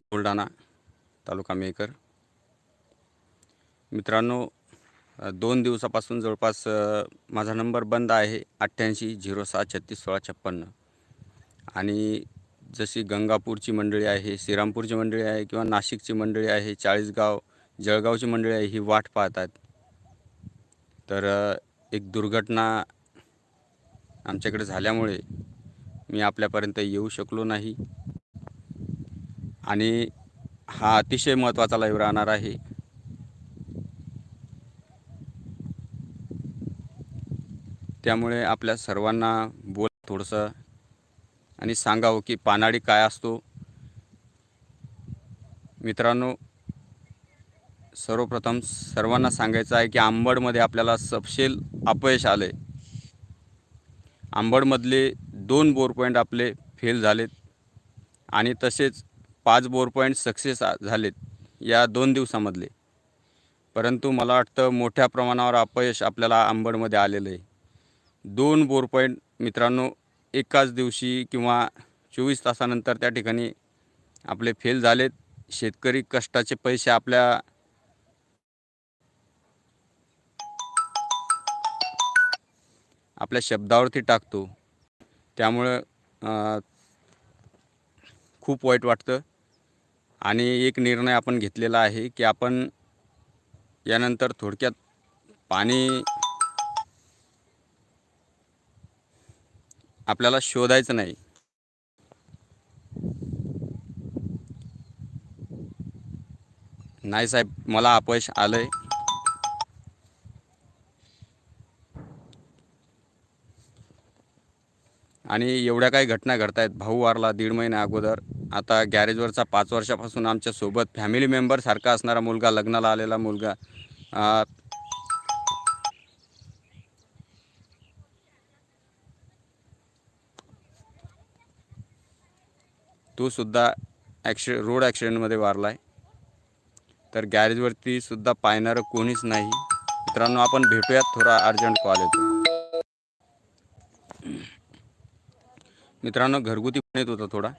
बुलढाणा तालुका maker मित्रांनो दोन दिवसापासून जवळपास माझा नंबर बंद आहे अठ्ठ्याऐंशी झिरो सहा छत्तीस सोळा छप्पन्न आणि जशी गंगापूरची मंडळी आहे श्रीरामपूरची मंडळी आहे किंवा नाशिकची मंडळी आहे चाळीसगाव जळगावची मंडळी आहे ही वाट पाहतात. तर एक दुर्घटना आमच्याकडे झाल्यामुळे मी आपल्यापर्यंत येऊ शकलो नाही. आणि हा अतिशय महत्त्वाचा लाईव्ह राहणार आहे. त्यामुळे आपल्या सर्वांना बोल थोडंसं आणि सांगावं की पानाडी काय असतो. मित्रांनो सर्वप्रथम सर्वांना सांगायचं आहे की आंबडमध्ये आपल्याला सपशेल अपयश आलं आहे आंबडमधले दोन बोर पॉईंट आपले फेल झालेत. आणि तसेच पाच बोर पॉईंट सक्सेस झालेत या दोन दिवसामधले. परंतु मला वाटतं मोठ्या प्रमाणावर अपयश आपल्याला आंबडमध्ये आलेलं आहे. दोन बोर पॉईंट मित्रांनो एकाच दिवशी किंवा चोवीस तासानंतर त्या ठिकाणी आपले फेल झालेत. शेतकरी कष्टाचे पैसे आपल्या आपल्या शब्दावरती टाकतो. त्यामुळं खूप वाईट वाटतं. आणि एक निर्णय आपण घेतलेला आहे की आपण यानंतर थोडक्यात पाणी आपल्याला शोधायचं नाही. नाही साहेब मला अपयश आलं आहे आणि एवढ्या काही घटना घडत आहेत भाऊ वारला दीड महिन्या अगोदर. आता गॅरेजवरचा पाच वर्षापासून आमच्यासोबत फॅमिली मेंबरसारखा असणारा मुलगा लग्नाला आलेला मुलगा. तो सुद्धा ॲक्सि रोड ॲक्सिडेंटमध्ये वारला आहे तर गॅरेजवरती सुद्धा पाहणारं कोणीच नाही. मित्रांनो आपण भेटूयात थोडा अर्जंट कॉल येतो. मित्रांनो घरगुती पण येत होता थोडा.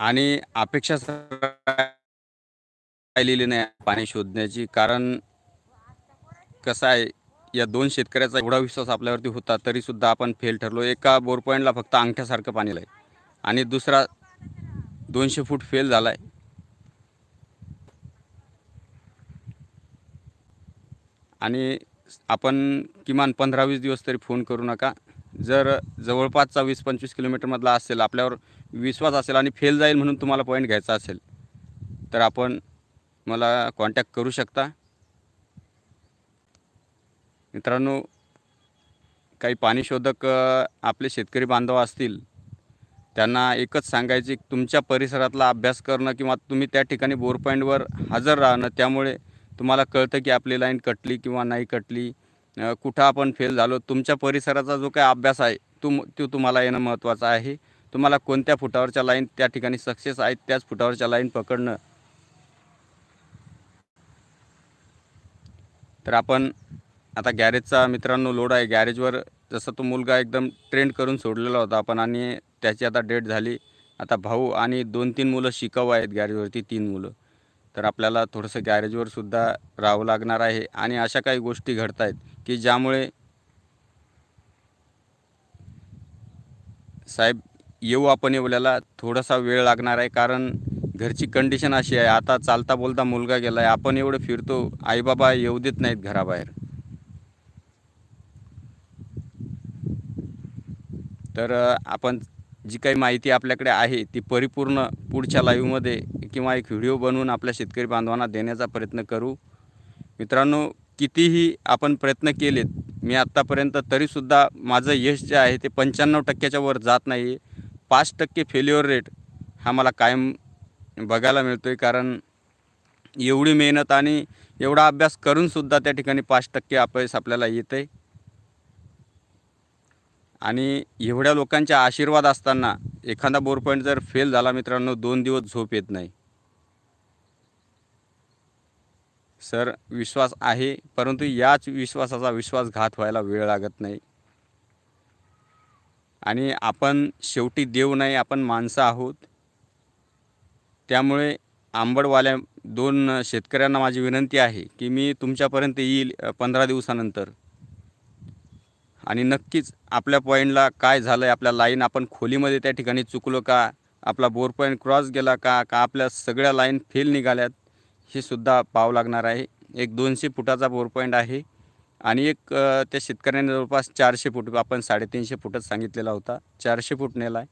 आणि अपेक्षा राहिलेली नाही पाणी शोधण्याची. कारण कसं आहे या दोन शेतकऱ्याचा एवढा विश्वास आपल्यावरती होता तरीसुद्धा आपण फेल ठरलो. एका बोर पॉईंटला फक्त अंगठ्यासारखं पाणी आहे आणि दुसरा दोनशे फूट फेल झाला आहे आणि आपण किमान पंधरा वीस दिवस तरी फोन करू नका. जर जवळपासचा वीस पंचवीस किलोमीटरमधला असेल आपल्यावर विश्वास असेल आणि फेल जाईल म्हणून तुम्हाला पॉईंट घ्यायचा असेल तर आपण मला कॉन्टॅक्ट करू शकता. मित्रांनो काही पाणीशोधक आपले शेतकरी बांधव असतील त्यांना एकच सांगायचे तुमच्या परिसरातला अभ्यास करणं किंवा तुम्ही त्या ठिकाणी बोर पॉईंटवर हजर राहणं त्यामुळे तुम्हाला कळतं की आपली लाईन कटली किंवा नाही कटली. कुठं आपण फेल झालो तुमच्या परिसराचा जो काही अभ्यास आहे तुम तो तुम्हाला येणं महत्त्वाचं आहे. तुम्हाला कोणत्या फुटावरच्या लाईन त्या ठिकाणी सक्सेस आहेत त्याच फुटावरच्या लाईन पकडणं. तर आपण आता गॅरेजचा मित्रांनो लोड आहे. गॅरेजवर जसं तो मुलगा एकदम ट्रेंड करून सोडलेला होता आपण आणि त्याची आता डेट झाली. आता भाऊ आणि दोन तीन मुलं शिकाऊ आहेत गॅरेजवरती तीन मुलं. तर आपल्याला थोडंसं गॅरेजवर सुद्धा राहावं लागणार आहे आणि अशा काही गोष्टी घडत आहेत की ज्यामुळे साहेब येऊ आपण येवल्याला थोडासा वेळ लागणार आहे कारण घरची कंडिशन अशी आहे. आता चालता बोलता मुलगा गेला आहे आपण एवढं फिरतो आईबाबा येऊ देत नाहीत घराबाहेर. तर आपण जी काही माहिती आपल्याकडे आहे ती परिपूर्ण पुढच्या लाईव्हमध्ये किंवा एक व्हिडिओ बनवून आपल्या शेतकरी बांधवांना देण्याचा प्रयत्न करू. मित्रांनो कितीही आपण प्रयत्न केलेत मी आत्तापर्यंत तरीसुद्धा माझं यश जे आहे ते पंच्याण्णव टक्क्याच्या वर जात नाही पाच टक्के फेल्युअर रेट हा मला कायम बघायला मिळतो आहे कारण एवढी मेहनत आणि एवढा अभ्यास करूनसुद्धा त्या ठिकाणी पाच टक्के अपयश आपल्याला येतं आहे आणि एवढ्या लोकांचे आशीर्वाद असताना एखादा बोर पॉईंट जर फेल झाला मित्रांनो दोन दिवस झोप येत नाही. सर विश्वास आहे परंतु याच विश्वासाचा विश्वासघात व्हायला वेळ लागत नाही. आणि आपण शेवटी देव नाही आपण माणसं आहोत. त्यामुळे आंबडवाल्या दोन शेतकऱ्यांना माझी विनंती आहे की मी तुमच्यापर्यंत येईल पंधरा दिवसानंतर. आणि नक्कीच आपल्या पॉईंटला काय झालं आहे आपल्या लाईन आपण खोलीमध्ये त्या ठिकाणी चुकलो का आपला बोर पॉईंट क्रॉस गेला का का आपल्या सगळ्या लाईन फेल निघाल्यात हे सुद्धा पाव लागणार आहे. एक दोनशे फुटाचा बोर पॉईंट आहे आणि एक त्या शेतकऱ्याने जवळपास चारशे फूट आपण साडेतीनशे फुटच सांगितलेला होता. चारशे फूट नेला आहे.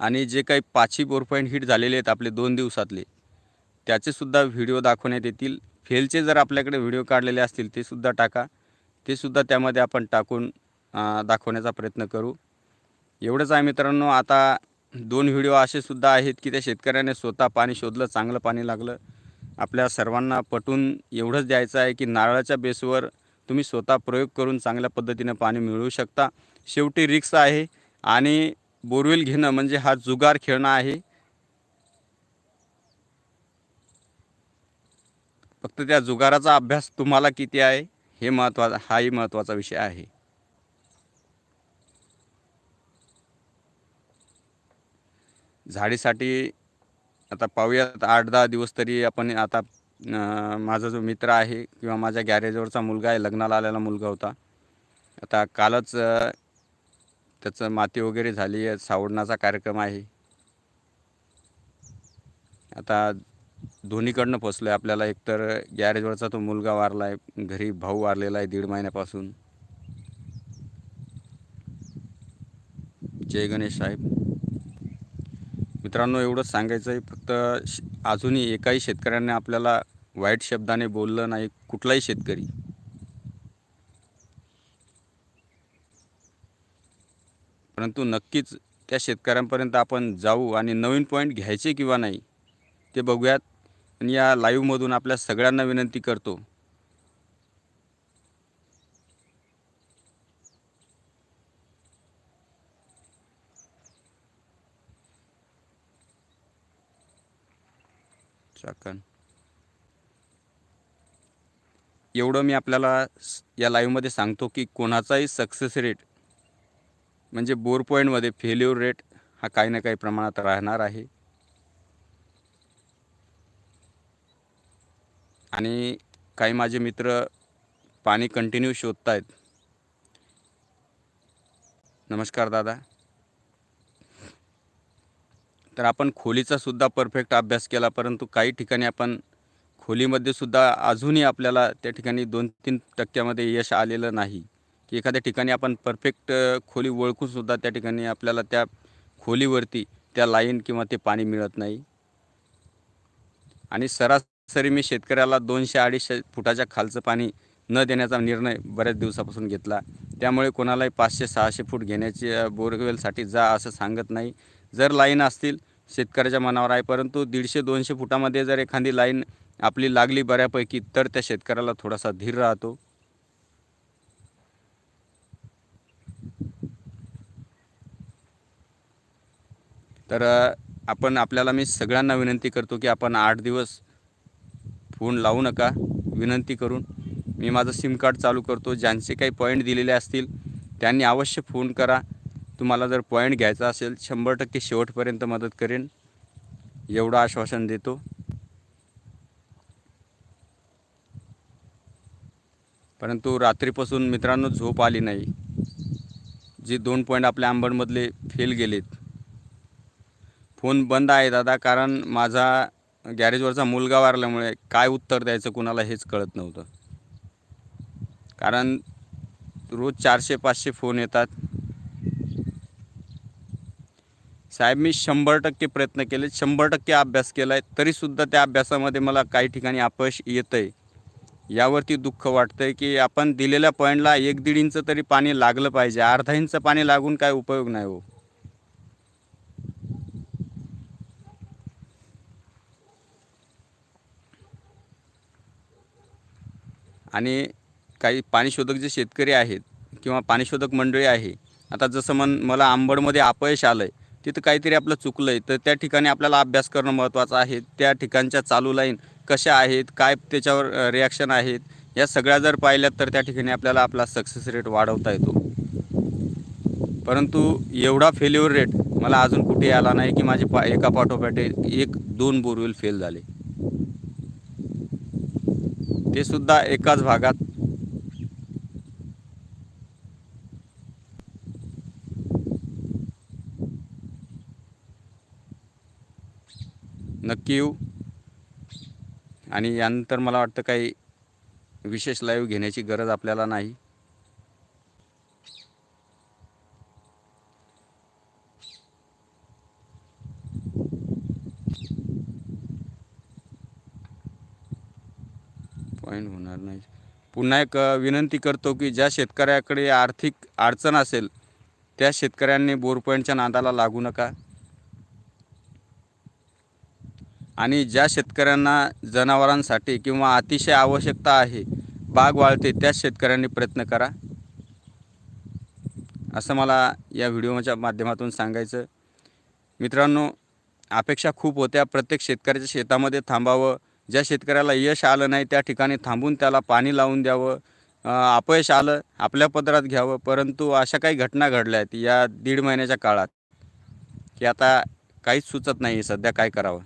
आणि जे काही पाचही बोर पॉईंट हिट झालेले आहेत आपले दोन दिवसातले त्याचेसुद्धा व्हिडिओ दाखवण्यात येतील. फेलचे जर आपल्याकडे व्हिडिओ काढलेले असतील ते सुद्धा टाका. ते सुद्धा त्यामध्ये आपण टाकून दाखवण्याचा प्रयत्न करू. एवढंच आहे मित्रांनो आता दोन व्हिडिओ असे सुद्धा आहेत की त्या शेतकऱ्याने स्वतः पाणी शोधलं चांगलं पाणी लागलं. आपल्या सर्वांना पटून एवढंच द्यायचं आहे की नारळाच्या बेसवर तुम्ही स्वतः प्रयोग करून चांगल्या पद्धतीनं पाणी मिळवू शकता. शेवटी रिक्स आहे आणि बोरवेल घेणं म्हणजे हा जुगार खेळणं आहे. फक्त त्या जुगाराचा अभ्यास तुम्हाला किती आहे हे महत्त्वाचा हाही महत्त्वाचा विषय आहे. झाडीसाठी आता पाहूयात आठ दहा दिवस तरी आपण आता माझा जो मित्र आहे किंवा माझ्या गॅरेजवरचा मुलगा आहे लग्नाला आलेला मुलगा होता. आता कालच त्याचं माती वगैरे झाली आहे सावडण्याचा कार्यक्रम आहे. आता दोन्हीकडनं फसलो आहे आपल्याला एकतर गॅरेजवरचा तो मुलगा वारला आहे घरी भाऊ वारलेला आहे दीड महिन्यापासून. जय गणेश साहेब. मित्रांनो एवढंच सांगायचं आहे फक्त श अजूनही एकाही शेतकऱ्याने आपल्याला वाईट शब्दाने बोललं नाही कुठलाही शेतकरी. परंतु नक्कीच त्या शेतकऱ्यांपर्यंत आपण जाऊ आणि नवीन पॉईंट घ्यायचे किंवा नाही ते बघूयात. आणि या लाईव्हमधून आपल्या सगळ्यांना विनंती करतो चाकण एवढं मी आपल्याला या लाईव्हमध्ये सांगतो की कोणाचाही सक्सेस रेट म्हणजे बोर पॉईंटमध्ये फेल्युअर रेट हा काही ना काही प्रमाणात राहणार आहे. आणि काही माझे मित्र पाणी कंटिन्यू शोधत आहेत नमस्कार दादा. तर आपण खोलीचा सुद्धा परफेक्ट अभ्यास केला परंतु काही ठिकाणी आपण खोलीमध्ये सुद्धा अजूनही आपल्याला त्या ठिकाणी दोन तीन टक्क्यामध्ये यश आलेलं नाही. की एखाद्या ठिकाणी आपण परफेक्ट खोली ओळखूनसुद्धा त्या ठिकाणी आपल्याला त्या खोलीवरती त्या लाईन किंवा ते पाणी मिळत नाही. आणि सरासरी मी शेतकऱ्याला दोनशे अडीचशे फुटाच्या खालचं पाणी न देण्याचा निर्णय बऱ्याच दिवसापासून घेतला. त्यामुळे कोणालाही पाचशे सहाशे फूट घेण्याची बोरवेलसाठी जा असं सांगत नाही. जर लाईन असतील शेतकऱ्याच्या मनावर आहे परंतु दीडशे दोनशे फुटामध्ये जर एखादी लाईन आपली लागली बऱ्यापैकी तर त्या शेतकऱ्याला थोडासा धीर राहतो. तर आपण आपल्याला मी सगळ्यांना विनंती करतो की आपण आठ दिवस फोन लावू नका. विनंती करून मी माझं सिम कार्ड चालू करतो. ज्यांचे काही पॉईंट दिलेले असतील त्यांनी अवश्य फोन करा. तुम्हाला जर पॉईंट घ्यायचा असेल शंभर टक्के शेवटपर्यंत मदत करेन. एवढं आश्वासन देतो. परंतु रात्रीपासून मित्रांनो झोप आली नाही. जे दोन पॉईंट आपल्या आंबडमधले फेल गेलेत. फोन बंद आहे दादा कारण माझा गॅरेजवरचा मुलगा वारल्यामुळे काय उत्तर द्यायचं कुणाला हेच कळत नव्हतं. कारण रोज चारशे पाचशे फोन येतात. साहेब मी शंभर टक्के प्रयत्न केले. शंभर टक्के अभ्यास केला आहे तरीसुद्धा त्या अभ्यासामध्ये मला काही ठिकाणी अपयश येतं आहे यावरती दुःख वाटतं आहे की आपण दिलेल्या पॉईंटला एक दीड इंच तरी पाणी लागलं पाहिजे. अर्धा इंच पाणी लागून काय उपयोग नाही हो. आणि काही पाणीशोधक जे शेतकरी आहेत किंवा पाणीशोधक मंडळी आहे आता जसं मन मला आंबडमध्ये अपयश आलं आहे तिथं काहीतरी आपलं चुकलं आहे तर त्या ठिकाणी आपल्याला अभ्यास करणं महत्त्वाचं आहे. त्या ठिकाणच्या चालू लाईन कशा आहेत काय त्याच्यावर रिॲक्शन आहेत या सगळ्या जर पाहिल्यात तर त्या ठिकाणी आपल्याला आपला सक्सेस रेट वाढवता येतो. परंतु एवढा फेल्युअर रेट मला अजून कुठे आला नाही की माझे पा एका पाठोपाठ एक दोन बोरवेल फेल झाले. ते सुद्धा एकाच भागात नक्की येऊ. आणि यानंतर मला वाटतं काही विशेष लाईव्ह घेण्याची गरज आपल्याला नाही. पॉईंट होणार नाही. पुन्हा एक विनंती करतो की ज्या शेतकऱ्याकडे आर्थिक अडचण असेल त्या शेतकऱ्यांनी बोर पॉईंटच्या नादाला लागू नका. आणि ज्या शेतकऱ्यांना जनावरांसाठी किंवा अतिशय आवश्यकता आहे बाग वाळते त्याच शेतकऱ्यांनी प्रयत्न करा. असं मला या व्हिडिओच्या माध्यमातून सांगायचं मित्रांनो अपेक्षा खूप होत्या. प्रत्येक शेतकऱ्याच्या शेतामध्ये थांबावं. ज्या शेतकऱ्याला यश आलं नाही त्या ठिकाणी थांबून त्याला पाणी लावून द्यावं. अपयश आलं आपल्या पदरात घ्यावं. परंतु अशा काही घटना घडल्या आहेत या दीड महिन्याच्या काळात की आता काहीच सुचत नाही सध्या काय करावं.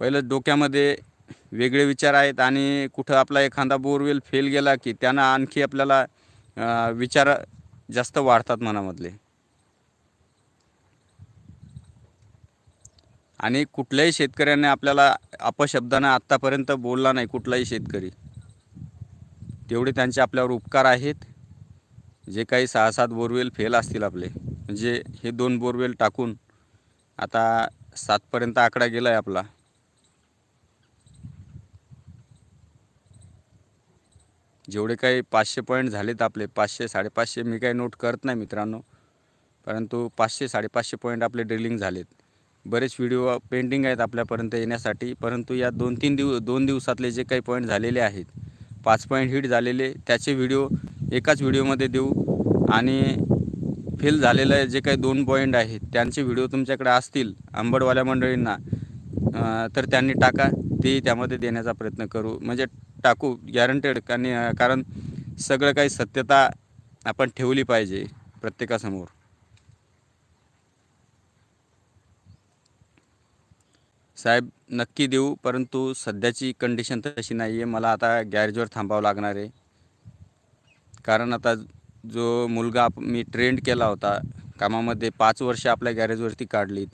पहिलं डोक्यामध्ये वेगळे विचार आहेत आणि कुठं आपला एखादा बोरवेल फेल गेला की त्यांना आणखी आपल्याला विचार जास्त वाढतात मनामधले. आणि कुठल्याही शेतकऱ्याने आपल्याला अपशब्दानं आत्तापर्यंत बोलला नाही कुठलाही शेतकरी. तेवढे त्यांचे आपल्यावर उपकार आहेत. जे काही सहा सात बोरवेल फेल असतील आपले. म्हणजे हे दोन बोरवेल टाकून आता सातपर्यंत आकडा गेला आहे आपला. जेवढे काही पाचशे पॉईंट झालेत आपले पाचशे साडेपाचशे मी काही नोट करत नाही मित्रांनो. परंतु पाचशे साडेपाचशे पॉईंट आपले ड्रिलिंग झालेत. बरेच व्हिडिओ पेंडिंग आहेत आपल्यापर्यंत येण्यासाठी. परंतु या दोन तीन दिव दोन दिवसातले जे काही पॉईंट झालेले आहेत पाच पॉईंट हिट झालेले त्याचे व्हिडिओ एकाच व्हिडिओमध्ये देऊ. आणि फेल झालेलं जे काही दोन पॉईंट आहेत त्यांचे व्हिडिओ तुमच्याकडे असतील आंबडवाल्या मंडळींना तर त्यांनी टाका. ते त्यामध्ये देण्याचा प्रयत्न करू. म्हणजे टाकू गॅरंटेड आणि कारण सगळं काही सत्यता आपण ठेवली पाहिजे प्रत्येकासमोर. साहेब नक्की देऊ परंतु सध्याची कंडिशन तशी नाही आहे मला आता गॅरेजवर थांबावं लागणार आहे. कारण आता जो मुलगा मी ट्रेंड केला होता कामामध्ये पाच वर्ष आपल्या गॅरेजवरती काढलीत.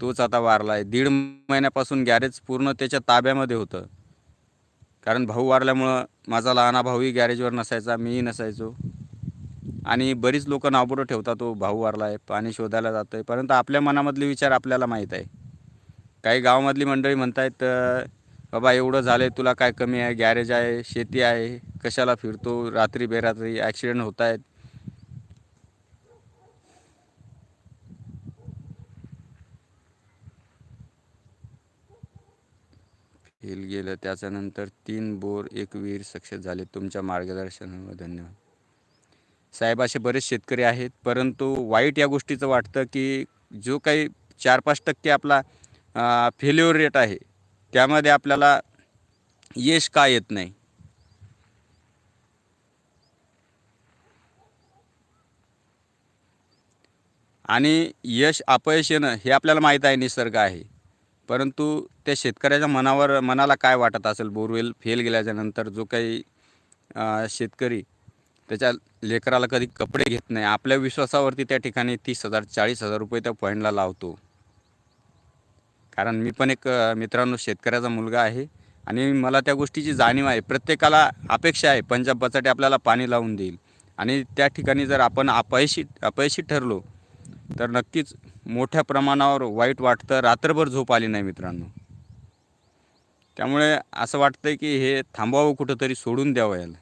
तोच आता वारला आहे दीड महिन्यापासून गॅरेज पूर्ण त्याच्या ताब्यामध्ये होतं. कारण भाऊ वारल्यामुळं माझा लहाना भाऊही गॅरेजवर नसायचा मीही नसायचो. आणि बरीच लोक नावपुढं ठेवतात तो भाऊ वारला आहे पाणी शोधायला जातं आहे परंतु आपल्या मनामधले विचार आपल्याला माहीत आहे. काही गावामधली मंडळी म्हणतायत "अं, बाबा एवढं झालं आहे तुला काय कमी आहे? गॅरेज आहे शेती आहे कशाला फिरतो? रात्री बेरात्री ॲक्सिडेंट होत आहेत हिल गेलं. त्याच्यानंतर तीन बोर एक वीर सक्सेस झाले. तुमच्या मार्गदर्शनावर धन्यवाद. साहेब असे बरेच शेतकरी आहेत परंतु वाईट या गोष्टीचं वाटतं की जो काही चार पाच टक्के आपला फेल्युअर रेट आहे त्यामध्ये आपल्याला यश का येत नाही? आणि यश अपयश येणं हे आपल्याला माहीत आहे निसर्ग आहे. परंतु त्या शेतकऱ्याच्या मनावर मनाला काय वाटत असेल? बोरवेल फेल गेल्याच्यानंतर जो काही शेतकरी त्याच्या लेकराला कधी कपडे घेत नाही आपल्या विश्वासावरती त्या ठिकाणी तीस हजार चाळीस हजार रुपये त्या पॉईंटला लावतो. कारण मी पण एक मित्रांनो शेतकऱ्याचा मुलगा आहे आणि मला त्या गोष्टीची जाणीव आहे. प्रत्येकाला अपेक्षा आहे पंजाब बचाटे आपल्याला पाणी लावून देईल. आणि त्या ठिकाणी जर आपण अपयशी अपयशी ठरलो तर नक्कीच मोठ्या प्रमाणावर वाईट वाटतं. रात्रभर झोप आली नाही मित्रांनो. त्यामुळे असं वाटतंय की हे थांबवावं कुठंतरी सोडून द्यावं याला.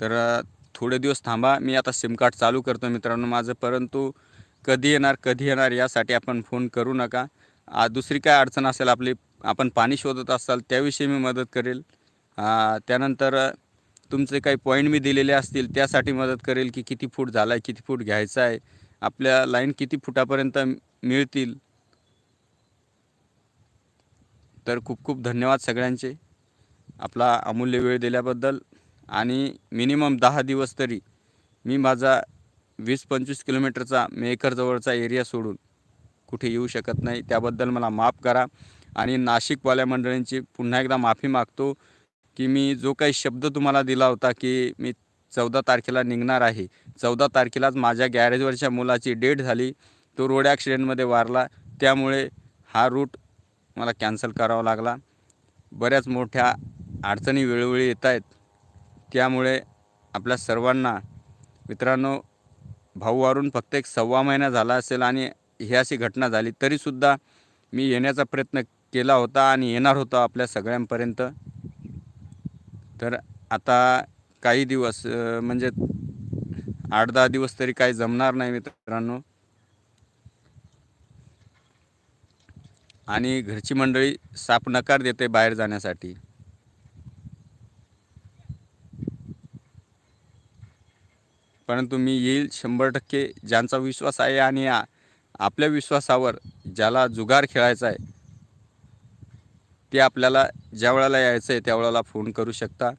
तर थोडे दिवस थांबा. मी आता सिम कार्ड चालू करतो मित्रांनो माझं. परंतु कधी येणार कधी येणार यासाठी आपण फोन करू नका. आ, दुसरी काय अडचण असेल आपली आपण पाणी शोधत असाल त्याविषयी मी मदत करेल. त्यानंतर तुमचे काही पॉईंट मी दिलेले असतील त्यासाठी मदत करेल की किती फूट झाला आहे किती फूट घ्यायचा आहे आपल्या लाईन किती फुटापर्यंत मिळतील. तर खूप खूप धन्यवाद सगळ्यांचे. आपला अमूल्य वेळ दिल्याबद्दल. आणि मिनिमम दहा दिवस तरी मी माझा वीस पंचवीस किलोमीटरचा मेकरजवळचा एरिया सोडून कुठे येऊ शकत नाही त्याबद्दल मला माफ करा. आणि नाशिकवाल्या मंडळींची पुन्हा एकदा माफी मागतो की मी जो काही शब्द तुम्हाला दिला होता की मी चौदा तारखेला निघणार आहे चौदा तारखेलाच माझ्या गॅरेजवरच्या मुलाची डेट झाली तो रोड ॲक्सिडेंटमध्ये वारला त्यामुळे हा रूट मला कॅन्सल करावा लागला. बऱ्याच मोठ्या अडचणी वेळोवेळी येत आहेत. त्यामुळे आपल्या सर्वांना मित्रांनो भाऊ वारून फक्त एक सव्वा महिना झाला असेल आणि ही अशी घटना झाली तरीसुद्धा मी येण्याचा प्रयत्न केला होता आणि येणार होता आपल्या सगळ्यांपर्यंत. तर आता काही दिवस म्हणजे आठ दहा दिवस तरी काही जमणार नाही मित्रांनो. आणि घरची मंडळी साप नकार देते बाहेर जाण्यासाठी. परंतु मी येईल शंभर टक्के ज्यांचा विश्वास आहे आणि आपल्या विश्वासावर ज्याला जुगार खेळायचा आहे ते आपल्याला ज्या वेळेला यायचं आहे त्यावेळेला फोन करू शकता.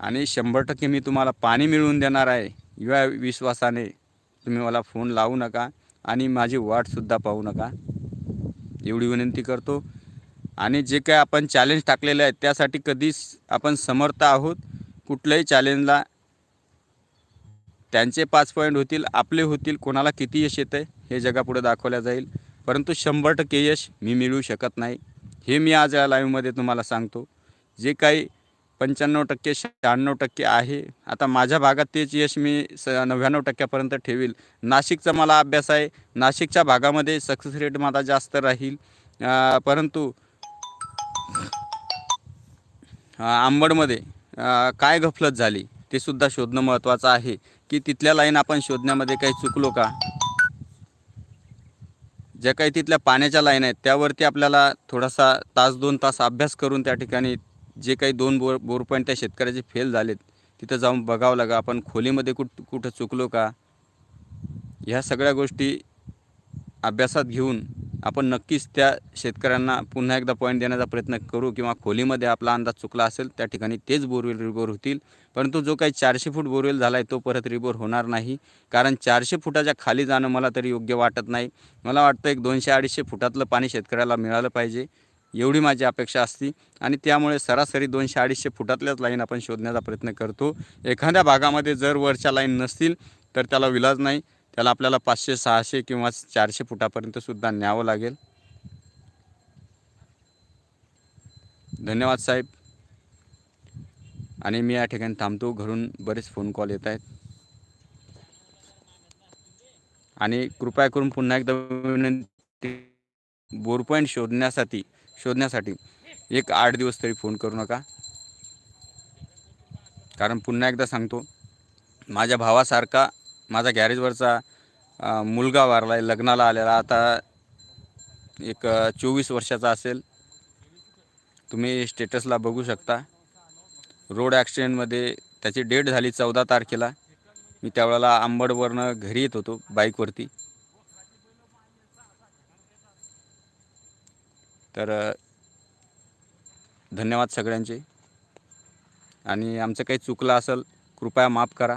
आणि शंभर टक्के मी तुम्हाला पाणी मिळवून देणार आहे. या विश्वासाने तुम्ही मला फोन लावू नका आणि माझी वाटसुद्धा पाहू नका. एवढी विनंती करतो. आणि जे काय आपण चॅलेंज टाकलेले आहेत त्यासाठी कधीच आपण समर्थ आहोत. कुठल्याही चॅलेंजला त्यांचे पाच पॉईंट होतील आपले होतील कोणाला किती यश येतं हे जगापुढे दाखवल्या जाईल. परंतु शंभर टक्के यश मी मिळवू शकत नाही. हे मी आज या लाईव्हमध्ये तुम्हाला सांगतो. जे काही पंच्याण्णव टक्के शहाण्णव टक्के आहे आता माझ्या भागात तेच यश मी स नव्याण्णव टक्क्यापर्यंत ठेवील. नाशिकचा मला अभ्यास आहे. नाशिकच्या भागामध्ये सक्सेस रेट माझा जास्त राहील. परंतु आंबडमध्ये काय गफलत झाली ते सुद्धा शोधणं महत्त्वाचं आहे. की तिथल्या लाईन आपण शोधण्यामध्ये काही चुकलो का? ज्या काही तिथल्या पाण्याच्या लाईन आहेत त्यावरती आपल्याला थोडासा तास दोन तास अभ्यास करून त्या ठिकाणी जे काही दोन बोर बोर पॉईंट त्या शेतकऱ्याचे फेल झालेत तिथं जाऊन बघावं लागा. आपण खोलीमध्ये कुठ कुठं चुकलो का? ह्या सगळ्या गोष्टी अभ्यासात घेऊन आपण नक्कीच त्या शेतकऱ्यांना पुन्हा एकदा पॉईंट देण्याचा प्रयत्न करू किंवा खोलीमध्ये आपला अंदाज चुकला असेल त्या ठिकाणी तेच बोरवेल रिगोर होतील. परंतु जो काही चारशे फूट बोरवेल झाला आहे तो परत रिबोर होणार नाही. कारण चारशे फुटाच्या खाली जाणं मला तरी योग्य वाटत नाही. मला वाटतं एक दोनशे अडीचशे फुटातलं पाणी शेतकऱ्याला मिळालं पाहिजे. एवढी माझी अपेक्षा असती. आणि त्यामुळे सरासरी दोनशे अडीचशे फुटातल्याच लाईन आपण शोधण्याचा प्रयत्न करतो. एखाद्या भागामध्ये जर वरच्या लाईन नसतील तर त्याला विलाज नाही. त्याला आपल्याला पाचशे सहाशे किंवा चारशे फुटापर्यंतसुद्धा न्यावं लागेल. धन्यवाद साहेब. आणि मी या ठिकाणी थांबतो. घरून बरेच फोन कॉल येत आहेत. आणि कृपया करून पुन्हा एकदा विनंती बोर पॉईंट शोधण्यासाठी शोधण्यासाठी एक आठ दिवस तरी फोन करू नका. कारण पुन्हा एकदा सांगतो माझ्या भावासारखा माझा गॅरेजवरचा मुलगा वारला आहे लग्नाला आलेला. आता एक चोवीस वर्षाचा असेल. तुम्ही स्टेटसला बघू शकता. रोड ॲक्सिडेंटमध्ये त्याची डेट झाली चौदा तारखेला. मी त्यावेळेला आंबडवरनं घरी येत होतो बाईकवरती. तर धन्यवाद सगळ्यांचे. आणि आमचं काही चुकलं असेल कृपया माफ करा.